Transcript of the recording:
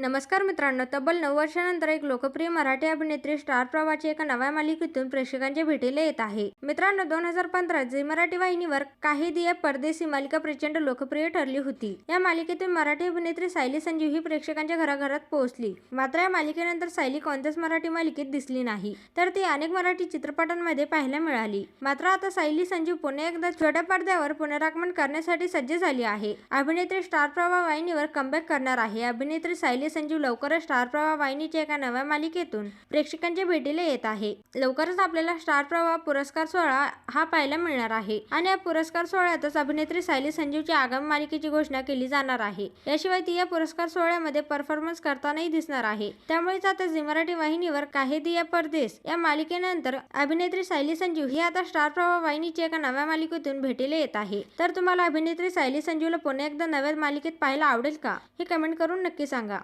नमस्कार मित्रांनो तब्बल नऊ वर्षानंतर एक लोकप्रिय मराठी अभिनेत्री स्टार प्रवाहाच्या एका नव्या मालिकेतून प्रेक्षकांच्या भेटीला येत आहे. मित्रांनो दोन हजार पंधरा झी मराठी वाहिनीवर काही दिया परदेशी मालिका प्रचंड लोकप्रिय ठरली होती. या मालिकेतून मराठी अभिनेत्री सायली संजीव ही प्रेक्षकांच्या घराघरात पोहोचली. मात्र या मालिकेनंतर सायली कोणत्याच मराठी मालिकेत दिसली नाही तर ती अनेक मराठी चित्रपटांमध्ये पाहायला मिळाली. मात्र आता सायली संजीव पुन्हा एकदा छोट्या पडद्यावर पुनरागमन करण्यासाठी सज्ज झाली आहे. अभिनेत्री स्टार प्रवाह वाहिनीवर कमबॅक करणार आहे. अभिनेत्री सायली संजीव लवकरच स्टार प्रवाह वाहिनीच्या एका नव्या मालिकेतून प्रेक्षकांच्या भेटीला येत आहे. लवकरच आपल्याला स्टार प्रवाह पुरस्कार सोहळा हा पाहायला मिळणार आहे आणि या पुरस्कार सोहळ्यातच अभिनेत्री सायली संजीवच्या आगामी मालिकेची घोषणा केली जाणार आहे. याशिवाय ती या पुरस्कार सोहळ्यामध्ये परफॉर्मन्स करतानाही दिसणार आहे. त्यामुळेच आता झी मराठी वाहिनीवर काही दिया परदेस या मालिकेनंतर अभिनेत्री सायली संजीव ही आता स्टार प्रवाह वाहिनीच्या एका नव्या मालिकेतून भेटीला येत आहे. तर तुम्हाला अभिनेत्री सायली संजीवला पुन्हा एकदा नव्या मालिकेत पाहायला आवडेल का? हे कमेंट करून नक्की सांगा.